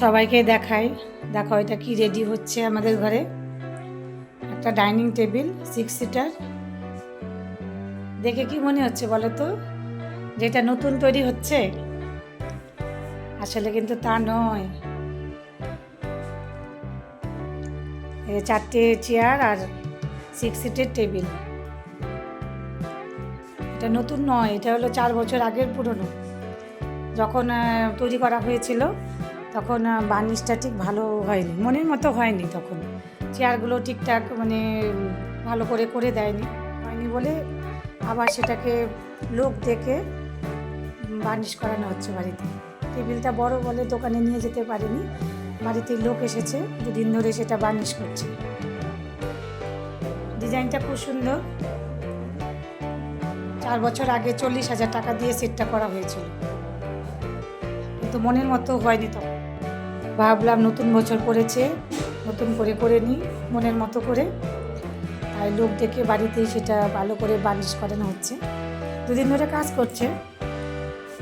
সবাইকে দেখাই। দেখো এটা কি রেডি হচ্ছে আমাদের ঘরে। একটা ডাইনিং টেবিল সিক্স সিটার দেখে কি মনে হচ্ছে বলো তো? যেটা নতুন তৈরি হচ্ছে? আসলে কিন্তু তা নয়। চারটে চেয়ার আর সিক্স সিটের টেবিল এটা নতুন নয়, এটা হলো চার বছর আগের পুরনো। যখন তৈরি করা হয়েছিল তখন বার্নিশটা ঠিক ভালো হয়নি, মনের মতো হয়নি তখন। চেয়ারগুলো ঠিকঠাক মানে ভালো করে করে দেয়নি, হয়নি বলে আবার সেটাকে লোক দেখে বার্নিশ করানো হচ্ছে বাড়িতে। টেবিলটা বড় বলে দোকানে নিয়ে যেতে পারিনি, বাড়িতে লোক এসেছে, দুদিন ধরে সেটা বার্নিশ করছে। ডিজাইনটা খুব সুন্দর। চার বছর আগে চল্লিশ হাজার টাকা দিয়ে সেটটা করা হয়েছিল। কিন্তু মনের মতো হয়নি তখন। ভাবলাম নতুন বছর পড়েছে, নতুন করে করে নিই, মনের মতো করে। তাই লোক ডেকে বাড়িতেই সেটা ভালো করে বালিশ করানো হচ্ছে। দুদিন ধরে কাজ করছে।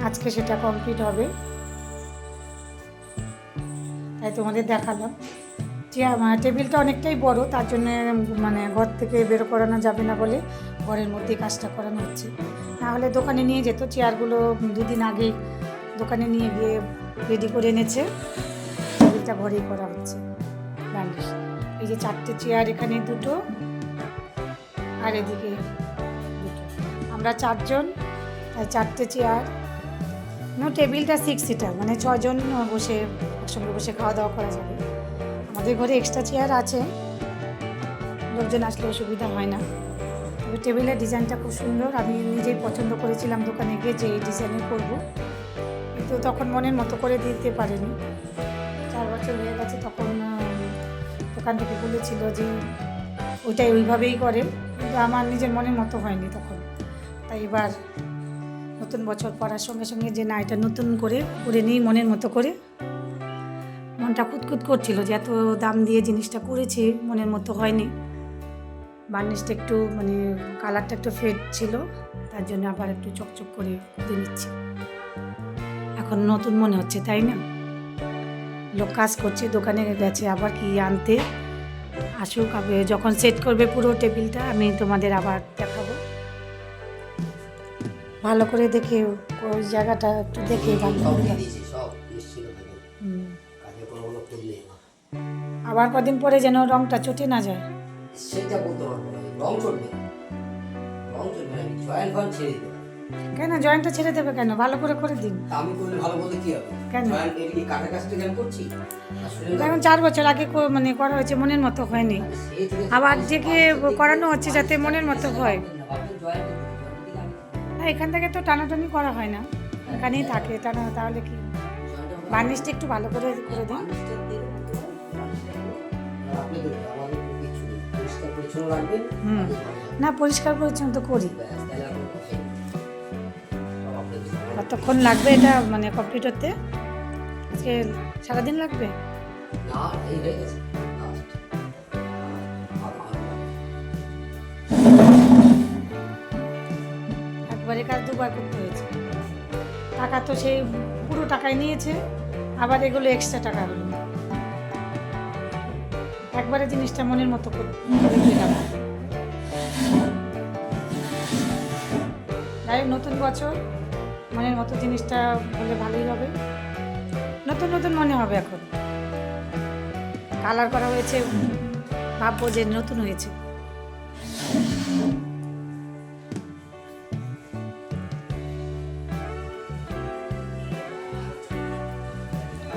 আজকে সেটা কমপ্লিট হবে। তাই তোমাদের দেখালাম। চেয়ার মানে টেবিলটা অনেকটাই বড়, তার জন্য মানে ঘর থেকে বের করানো যাবে না বলে ঘরের মধ্যেই কাজটা করানো হচ্ছে। নাহলে দোকানে নিয়ে যেত চেয়ারগুলো দুদিন আগে দোকানে নিয়ে গিয়ে রেডি করে এনেছে। টেবিলটা ঘরেই করা হচ্ছে। বার্নিশ এই যে চারটে চেয়ার এখানে দুটো, আর এদিকে দুটো। আমরা চারজন, তাই চারটে চেয়ার নো টেবিলটা সিক্স সিটার মানে ছজন বসে একসঙ্গে বসে খাওয়া দাওয়া করা যাবে। আমাদের ঘরে এক্সট্রা চেয়ার আছে। লোকজন আসলে অসুবিধা হয় না। তবে টেবিলের ডিজাইনটা খুব সুন্দর। আমি নিজেই পছন্দ করেছিলাম দোকানে গিয়ে যে এই ডিজাইনে করব। কিন্তু তখন মনের মতো করে দিতে পারিনি। চার বছর হয়ে গেছে তখন দোকান থেকে বলেছিল যে ওইটাই ওইভাবেই করে। কিন্তু আমার নিজের মনের মতো হয়নি তখন। তাই এবার নতুন বছর পড়ার সঙ্গে সঙ্গে যে না, এটা নতুন করে করে নিই মনের মতো করে মনটা কুতকুত করছিল যে এত দাম দিয়ে জিনিসটা করেছি, মনের মতো হয়নি। বার্নিশটা একটু মানে কালারটা একটু ফেড ছিল, তার জন্য আবার একটু চকচক করে করে নিচ্ছি। এখন নতুন মনে হচ্ছে, তাই না? লোক কাজ করছে দোকানে গেছে আবার কি আনতে। আসুক যখন সেট করবে পুরো টেবিলটা আমি তোমাদের আবার দেখাবো। ভালো করে দেখে ওই জায়গাটা একটু দেখে আবার কদিন পরে যেন রংটা চটে না যায়। সেটা বলতে পারব রং চলবে। রং চলবে না জয়েন্ট ছেড়ে। কেন? জয়েন্টটা ছেড়ে দেবে কেন? ভালো করে করে দিন। আমি করলে ভালো বলতে কি হবে? কেন? জয়েন্ট এটা কি কাটার কাছ থেকে আমি করছি? এখন চার বছর আগে মানে করা হয়েছে মনের মতো হয়নি। আবার থেকে করানো হচ্ছে যাতে মনের মতো হয়। না এখান থেকে তো টানাটানি করা হয় না। এখানেই থাকে টানা তাহলে কি? বার্নিশটা একটু ভালো করে করে দিন। না পরিষ্কার পরিচ্ছন্ন তো করি। কতক্ষণ লাগবে এটা মানে কমপ্লিট হতে? আজকে সারাদিন লাগবে। একবারে কাজ দুবার করতে হয়েছে। টাকা তো সেই পুরো টাকাই নিয়েছে আবার এগুলো এক্সট্রা টাকা হলো। একবারে জিনিসটা মনের মতো করে যাই নতুন বছর। মনের মতো জিনিসটা হলে ভালোই হবে। নতুন নতুন মনে হবে এখন। কালার করা হয়েছে, ভাববো যে নতুন হয়েছে।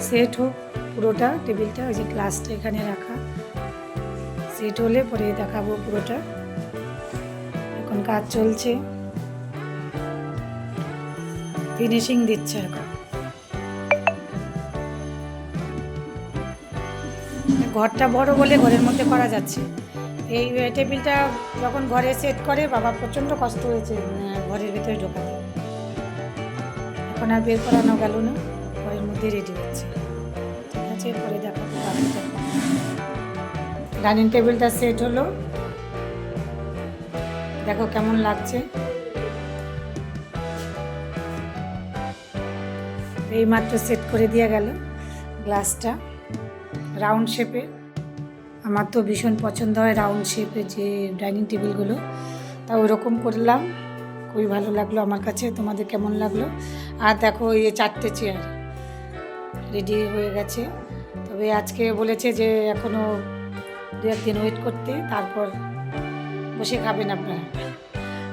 সেট হোক, পুরোটা, টেবিলটা, ওই যে গ্লাসটা এখানে রাখা। সেট হলে পরে দেখাবো পুরোটা। এখন কাজ চলছে। ফিনিশিং দিচ্ছে এখন ঘরটা বড় বলে ঘরের মধ্যে করা যাচ্ছে। এই টেবিলটা যখন ঘরে সেট করে, বাবা প্রচণ্ড কষ্ট হয়েছে ঘরের ভিতরে ঢোকাতে। এখন আর বের করানো গেল না, ঘরের মধ্যে রেডি হচ্ছে। ঠিক আছে, পরে বাকিটা। ডাইনিং টেবিলটা সেট হলো। দেখো কেমন লাগছে। এই মাত্র সেট করে দিয়ে গেল। গ্লাসটা রাউন্ড শেপের আমার তো ভীষণ পছন্দ হয় রাউন্ড শেপের যে ডাইনিং টেবিলগুলো তা ওইরকম করলাম। খুবই ভালো লাগল আমার কাছে। তোমাদের কেমন লাগল? আর দেখো এই চারটে চেয়ার রেডি হয়ে গেছে। তবে আজকে বলেছে যে এখনও দু একদিন ওয়েট করতে। তারপর বসে খাবেন আপনারা।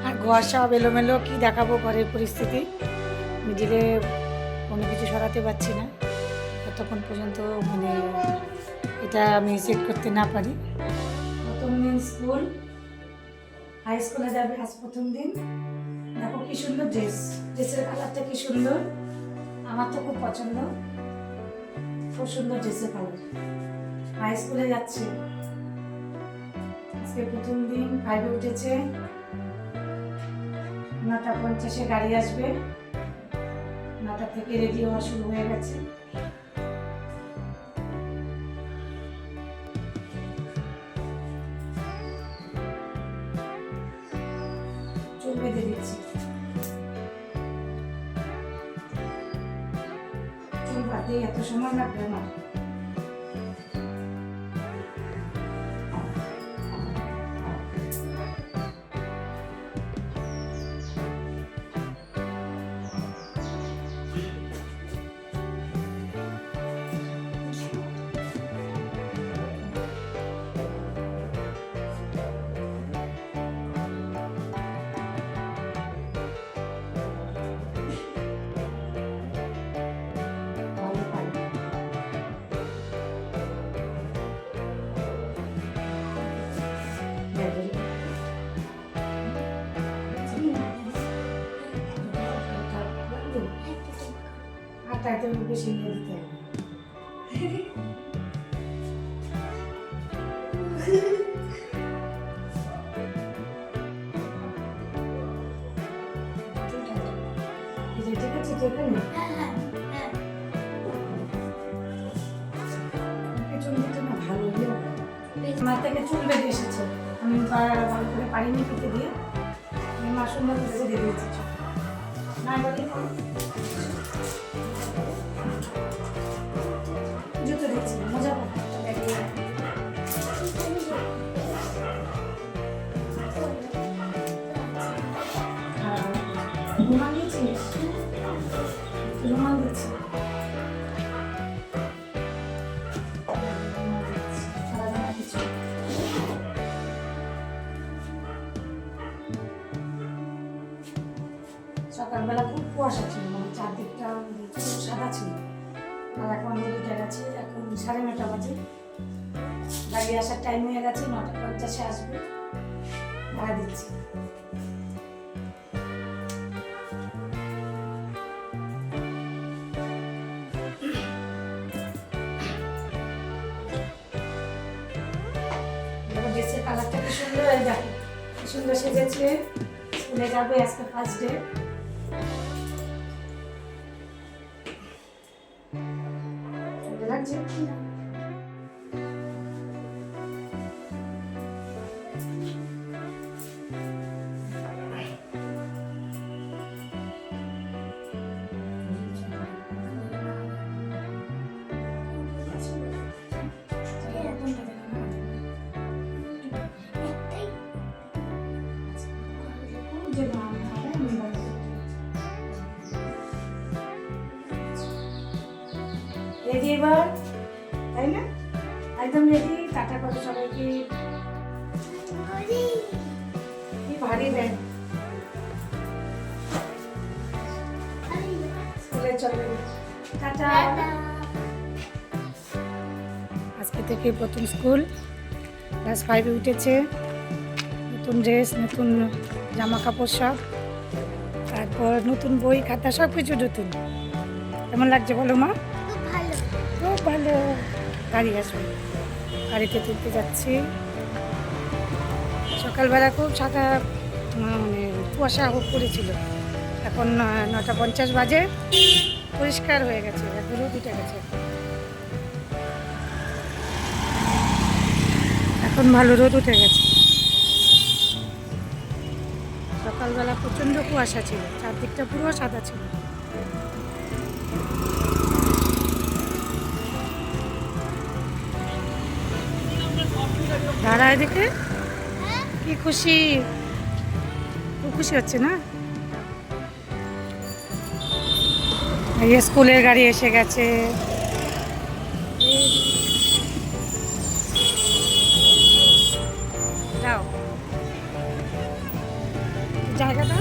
আর ঘর সব এলোমেলো। কী দেখাবো ঘরের পরিস্থিতি? মিডিলে কোনো কিছু সরাতে পারছি না। ততক্ষণ পর্যন্ত মানে এটা আমি সেট করতে না পারি। প্রথম দিন স্কুল হাই স্কুলে যাবে আজ প্রথম দিন। দেখো কি সুন্দর ড্রেস ড্রেসের কালারটা কি সুন্দর? আমার তো খুব পছন্দ। খুব সুন্দর ড্রেসের কালার হাই স্কুলে যাচ্ছে। আজকে প্রথম দিন ফাইভে উঠেছে। নটা পঞ্চাশে গাড়ি আসবে। নটা থেকে রেডি হওয়া শুরু হয়ে গেছে। বেঁধে চুল এত সময় লাগবে আমার? এত বেশি নিয়ে দিতে হবে ঠিক আছে ঠিক আছে। চুল। থেকে এসেছে। আমি ভালো করে পারিনি কেটে দিয়ে। আমি মা সুন্দর করে বেঁধে দিয়েছি। না দিচ্ছিস রুমাল দিচ্ছি সকালবেলা খুব কুয়াশা ছিল মানে চারদিকটা সাদা ছিল। আর এখন রোদটা গেছে, এখন সাড়ে নটা বাজে। গাড়ি আসার টাইম হয়ে গেছে, নটা পঞ্চাশে আসবে, ভাড়া দিচ্ছি। সুন্দর সুন্দর সেজেছে। স্কুলে যাবে আজকে ফার্স্ট ডে এবার, তাই না? একদম টাটা করো সবাইকে। ভারী আজকে থেকে প্রথম স্কুল। ক্লাস ফাইভে উঠেছে। নতুন ড্রেস নতুন জামা কাপড় সব। তারপর নতুন বই খাতা সব কিছু নতুন। কেমন লাগছে বলো মা? ভালো গাড়ি আসবে গাড়িতে তুলতে যাচ্ছি। সকালবেলা খুব সাদা মানে কুয়াশা হোক করেছিল। এখন নটা পঞ্চাশ বাজে। পরিষ্কার হয়ে গেছে একদম উঠে গেছে। এখন ভালো রোদ উঠে গেছে। সকালবেলা প্রচণ্ড কুয়াশা ছিল, চারদিকটা পুরো সাদা ছিল। দাঁড়ায় দেখে কি খুশি? খুশি হচ্ছে না? স্কুলের গাড়ি এসে গেছে। যাও জায়গাটা?